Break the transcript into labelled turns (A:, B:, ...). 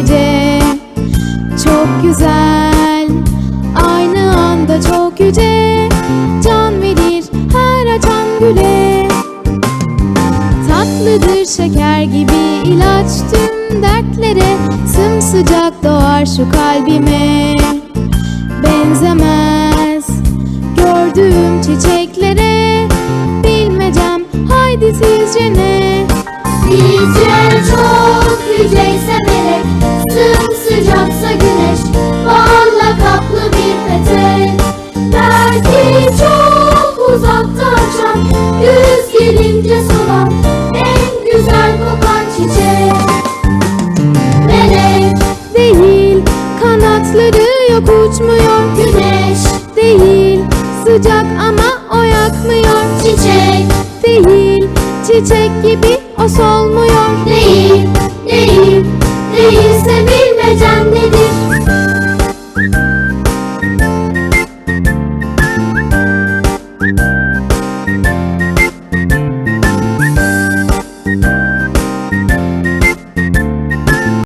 A: gece. Çok güzel Aynı anda çok yüce. Can verir her açan güle. Tatlıdır şeker gibi ilaç tüm dertlere. Sımsıcak doğar şu kalbime. Benzemez gördüğüm çiçeklere. Bilmeyeceğim haydi sizce ne
B: Bizler çok yücek En güzel kokan çiçek. Melek,
A: Değil kanatları yok uçmuyor. Güneş, Değil sıcak ama o yakmıyor çiçek Değil çiçek gibi o solmuyor. Değil,
B: değil, değilse